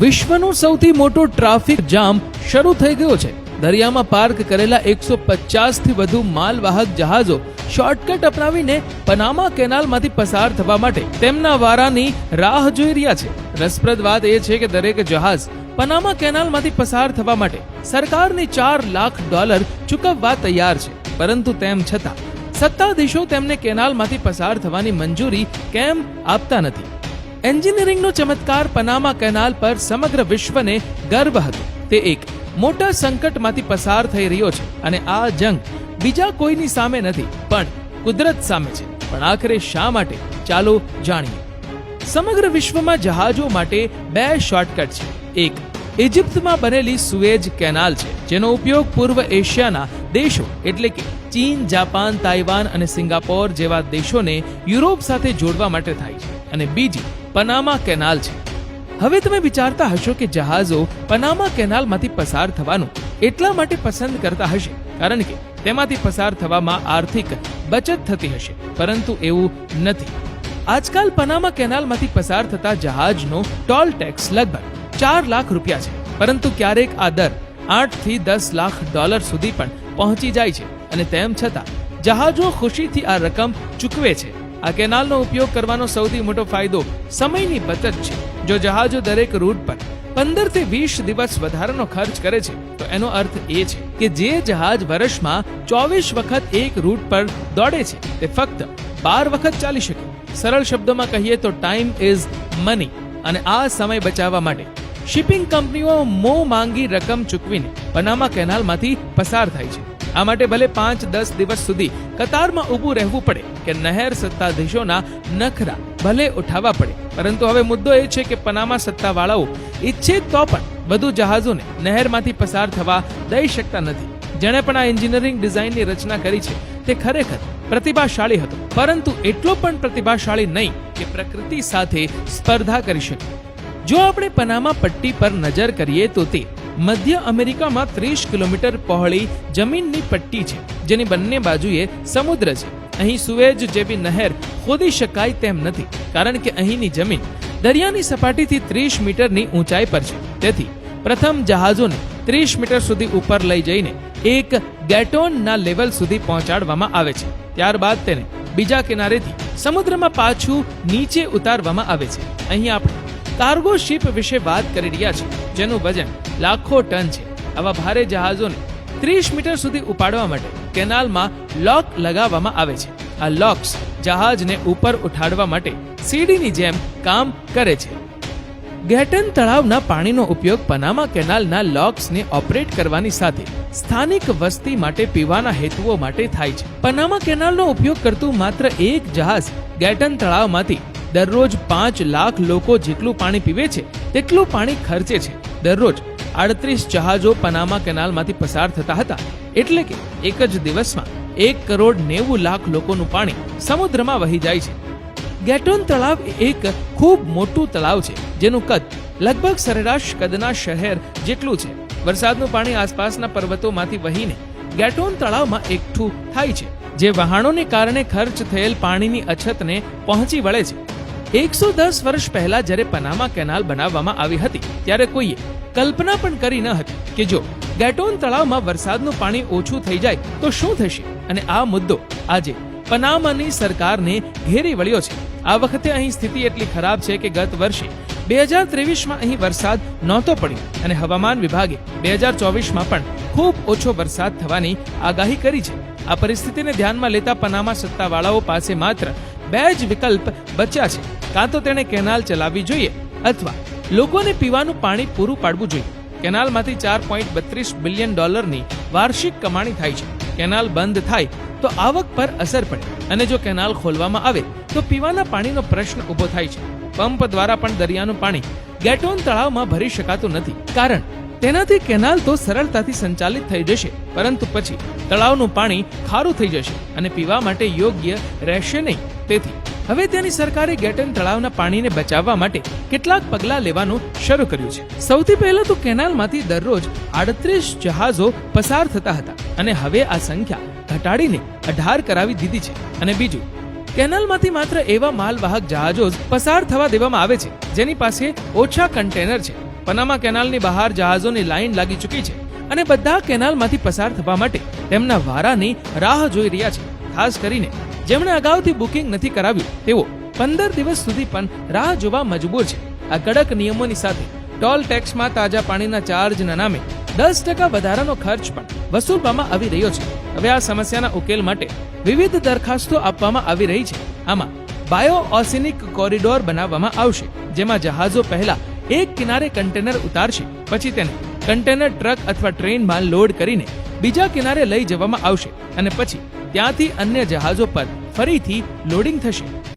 વિશ્વનો સૌથી મોટો ટ્રાફિક જામ શરૂ થઈ ગયો છે. દરિયામાં પાર્ક કરેલા એકસો થી વધુ માલવાહક જહાજો શોર્ટકટ અપનાવીને પનામા કેનાલમાંથી પસાર થવા માટે તેમના વારાની રાહ જોઈ રહ્યા છે. રસપ્રદ વાત એ છે કે દરેક જહાજ પનામા કેનાલમાંથી પસાર થવા માટે સરકારની ચાર લાખ ડોલર ચૂકવવા તૈયાર છે. પરંતુ તેમ છતાં સત્તાધીશો તેમને કેનાલમાંથી પસાર થવાની મંજૂરી કેમ આપતા નથી? એન્જિનિયરિંગનો ચમત્કાર પનામા કેનાલ પર સમગ્ર વિશ્વને ગર્વ હતો. તે એક મોટા સંકટમાંથી પસાર થઈ રહ્યો છે અને આ જંગ બીજા કોઈની સામે નથી, પણ કુદરત સામે છે. પણ આખરે શા માટે? ચાલો જાણીએ. સમગ્ર વિશ્વમાં જહાજો માટે બે શોર્ટકટ છે. એક ઇજિપ્તમાં બનેલી સુએજ કેનાલ છે, જેનો ઉપયોગ પૂર્વ એશિયાના દેશો એટલે કે ચીન, જાપાન, તાઇવાન અને સિંગાપોર જેવા દેશોને યુરોપ સાથે જોડવા માટે થાય છે. અને બીજી પનામા કેનાલ છે. હવે તમે વિચારતા હશો કે જહાજો પનામા કેનાલમાંથી પસાર થવાનું એટલા માટે પસંદ કરતા હશે, કારણ કે તેમાંથી પસાર થવામાં આર્થિક બચત થતી હશે, પરંતુ એવું નથી. આજકાલ પનામા કેનાલમાંથી પસાર થતા જહાજનો ટોલ ટેક્સ લગભગ ચાર લાખ રૂપિયા છે, પરંતુ ક્યારેક આ દર આઠથી દસ લાખ ડોલર સુધી પણ પહોંચી જાય છે, અને તેમ છતાં જહાજો ખુશીથી આ રકમ ચૂકવે છે. આ કેનાલનો ઉપયોગ કરવાનો સૌથી મોટો ફાયદો સમયની બચત છે. જો જહાજો દરેક રૂટ પર પંદરથી વીસ દિવસ વધારાનો ખર્ચ કરે છે, તો એનો અર્થ એ છે કે જે જહાજ વર્ષમાં ચોવીસ વખત એક રૂટ પર દોડે છે, તે ફક્ત બાર વખત ચાલી શકે. સરળ શબ્દોમાં કહીએ તો ટાઈમ ઇઝ મની અને આ સમય બચાવવા માટે શિપિંગ કંપનીઓ મો માંગી રકમ ચૂકવીને પનામા કેનાલમાંથી પસાર થાય છે. આ માટે ભલે પાંચ, દસ દિવસ સુધી કતારમાં ઊભું રહેવું પડે કે નહેર સત્તાધીશોના નખરા ભલે ઉઠાવવા પડે. પરંતુ હવે મુદ્દો એ છે કે પનામા સત્તાવાળાઓ ઈચ્છે તો પણ વધુ જહાજોને નહેરમાંથી પસાર થવા દઈ શકતા નથી. જેણે પણ આ એન્જિનિયરિંગ ડિઝાઇનની રચના કરી છે તે ખરેખર પ્રતિભાશાળી હતો. પરંતુ એટલો પણ પ્રતિભાશાળી નહીં કે પ્રકૃતિ સાથે સ્પર્ધા કરી શકે. જો આપણે પનામા પટ્ટી પર નજર કરીએ તો તે મધ્ય અમેરિકામાં ત્રીસ કિલોમીટર પહોળી જમીનની પટ્ટી છે, જેની બંને બાજુએ સમુદ્ર છે. અહીં સુએજ જેવી નહેર ખોદી શકાય તેમ નથી, કારણ કે અહીંની જમીન દરિયાની સપાટીથી ત્રીસ મીટરની ઊંચાઈ પર છે. તેથી, પ્રથમ જહાજોને ત્રીસ મીટર સુધી ઉપર લઈ જઈને એક ગેટોનના લેવલ સુધી પહોંચાડવામાં આવે છે. ત્યારબાદ તેને બીજા કિનારેથી સમુદ્રમાં પાછું નીચે ઉતારવામાં આવે છે. અહીં આપણે કાર્ગો શિપ વિશે વાત કરી રહ્યા છે, જેનું વજન લાખો ટન છે. આવા ભારે જહાજોને ત્રીસ મીટર સુધી ઉપાડવા માટે કેનાલમાં લોક લગાવવામાં આવે છે. આ લોક્સ જહાજને ઉપર ઉઠાડવા માટે સીડીની જેમ કામ કરે છે. ગેટન તળાવના પાણીનો ઉપયોગ પનામા કેનાલના લોક્સને ઓપરેટ કરવાની સાથે સ્થાનિક વસ્તી માટે પીવાના હેતુઓ માટે થાય છે. પનામા કેનાલનો ઉપયોગ કરતું માત્ર એક જહાજ ગેટન તળાવમાંથી દરરોજ પાંચ લાખ લોકો જેટલું પાણી પીવે છે, તેટલું પાણી ખર્ચે છે. દરરોજ આડત્રીસ જહાજો પનામા કેનાલમાંથી પસાર થતા હતા. એટલે કે એક જ દિવસમાં એક કરોડ નેવું લાખ લોકોનું પાણી સમુદ્રમાં વહી જાય છે. ગેટોન તળાવ એક ખૂબ મોટું તળાવ છે, જેનું કદ લગભગ સરેરાશ કદના શહેર જેટલું છે. વરસાદનું પાણી આસપાસના પર્વતોમાંથી વહીને ગેટોન તળાવમાં એકઠું થાય છે, જે વહાણોને કારણે ખર્ચ થયેલ પાણીની અછતને પહોંચી વળે છે. એકસો દસ વર્ષ પહેલા જ્યારે પનામા કેનાલ બનાવવામાં આવી હતી, ત્યારે કોઈએ કલ્પના પણ કરી ન હતી કે જો ગેટોન તળાવમાં વરસાદનું પાણી ઓછું થઈ જાય, તો શું થશે? અને આ મુદ્દો આજે પનામાની સરકારને ઘેરી વળ્યો છે. આ વખતે અહીં સ્થિતિ એટલી ખરાબ છે કે ગત વર્ષે બે હજાર ત્રેવીસમાં અહીં વરસાદ નહોતો પડ્યો અને હવામાન વિભાગે બે હજાર ચોવીસમાં પણ ખૂબ ઓછો વરસાદ થવાની આગાહી કરી છે. આ પરિસ્થિતિને ધ્યાનમાં લેતા પનામા સત્તાવાળાઓ પાસે માત્ર બે જ વિકલ્પ બચ્યા છે. કાં તો તેણે કેનાલ ચલાવવી જોઈએ અથવા લોકોને પીવાનું પાણી પૂરું પાડવું જોઈએ. કેનાલમાંથી ચાર પોઈન્ટ બત્રીસ બિલિયન ડોલરની વાર્ષિક કમાણી થાય છે. કેનાલ બંધ થાય તો આવક પર અસર પડે અને જો કેનાલ ખોલવામાં આવે તો પીવાના પાણીનો પ્રશ્ન ઊભો થાય છે. પંપ દ્વારા પણ દરિયાનું પાણી ગેટોન તળાવમાં ભરી શકાતું નથી. કારણ તેનાથી કેનાલ તો સરળતાથી સંચાલિત થઈ જશે, પરંતુ પછી તળાવનું પાણી ખારું થઈ જશે અને પીવા માટે યોગ્ય રહેશે નહીં. તેથી હવે તેની સરકારે ગેટન તળાવના પાણીને બચાવવા માટે કેટલાક પગલાં લેવાનું શરૂ કર્યું છે. સૌથી પહેલા તો કેનાલમાંથી દરરોજ આડત્રીસ જહાજો પસાર થતા હતા અને હવે આ સંખ્યા ઘટાડીને અઢાર કરાવી દીધી છે. અને બીજું, કેનાલમાંથી માત્ર એવા માલવાહક જહાજો જ પસાર થવા દેવામાં આવે છે, જેની પાસે ઓછા કન્ટેનર છે. પનામા કેનાલની બહાર જહાજોની લાઈન લાગી ચૂકી છે અને બધા કેનાલમાંથી પસાર થવા માટે તેમના વારાની રાહ જોઈ રહ્યા છે, ખાસ કરીને જેમણે અગાઉથી બુકિંગ નથી કરાવ્યું, તેઓ પંદર દિવસ સુધી પણ રાહ જોવા મજબૂર છે. આ કડક નિયમોની સાથે ટોલ ટેક્સમાં તાજા પાણીના ચાર્જના નામે દસ ટકા વધારાનો ખર્ચ પણ વસૂલવામાં આવી રહ્યો છે. હવે આ સમસ્યાના ઉકેલ માટે વિવિધ દરખાસ્તો આપવામાં આવી રહી છે. આમાં બાયો ઓસિનિક કોરિડોર બનાવવામાં આવશે, જેમાં જહાજો પહેલા એક કિનારે કન્ટેનર ઉતારશે, પછી તેને કન્ટેનર ટ્રક અથવા ટ્રેનમાં લોડ કરીને બીજા કિનારે લઈ જવામાં આવશે અને પછી ત્યાંથી અન્ય જહાજો પર ફરીથી લોડિંગ થશે.